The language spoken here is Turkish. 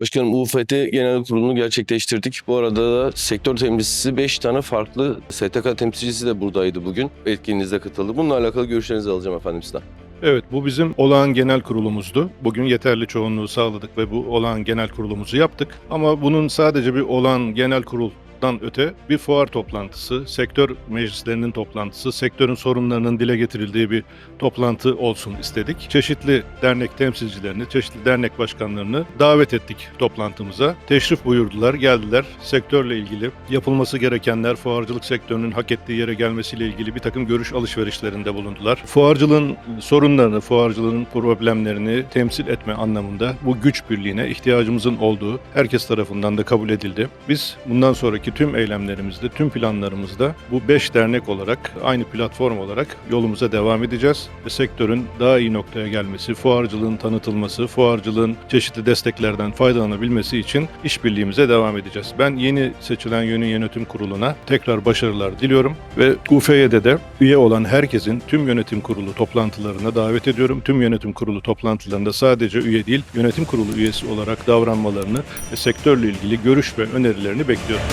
Başkanım UFT Genel Kurulu'nu gerçekleştirdik. Bu arada da sektör temsilcisi 5 tane farklı STK temsilcisi de buradaydı bugün. Etkinliğinize katıldı. Bununla alakalı görüşlerinizi alacağım efendim sizden. Evet bu bizim olağan genel kurulumuzdu. Bugün yeterli çoğunluğu sağladık ve bu olağan genel kurulumuzu yaptık. Ama bunun sadece bir olağan genel kuruldan öte bir fuar toplantısı, sektör meclislerinin toplantısı, sektörün sorunlarının dile getirildiği bir toplantı olsun istedik. Çeşitli dernek temsilcilerini, çeşitli dernek başkanlarını davet ettik toplantımıza. Teşrif buyurdular, geldiler. Sektörle ilgili yapılması gerekenler, fuarcılık sektörünün hak ettiği yere gelmesiyle ilgili bir takım görüş alışverişlerinde bulundular. Fuarcılığın sorunlarını, fuarcılığın problemlerini temsil etme anlamında bu güç birliğine ihtiyacımızın olduğu herkes tarafından da kabul edildi. Biz bundan sonraki tüm eylemlerimizde, tüm planlarımızda bu beş dernek olarak, aynı platform olarak yolumuza devam edeceğiz. Ve sektörün daha iyi noktaya gelmesi, fuarcılığın tanıtılması, fuarcılığın çeşitli desteklerden faydalanabilmesi için işbirliğimize devam edeceğiz. Ben yeni seçilen yönün yönetim kuruluna tekrar başarılar diliyorum ve UFY'de de üye olan herkesin tüm yönetim kurulu toplantılarına davet ediyorum. Tüm yönetim kurulu toplantılarında sadece üye değil, yönetim kurulu üyesi olarak davranmalarını ve sektörle ilgili görüş ve önerilerini bekliyorum.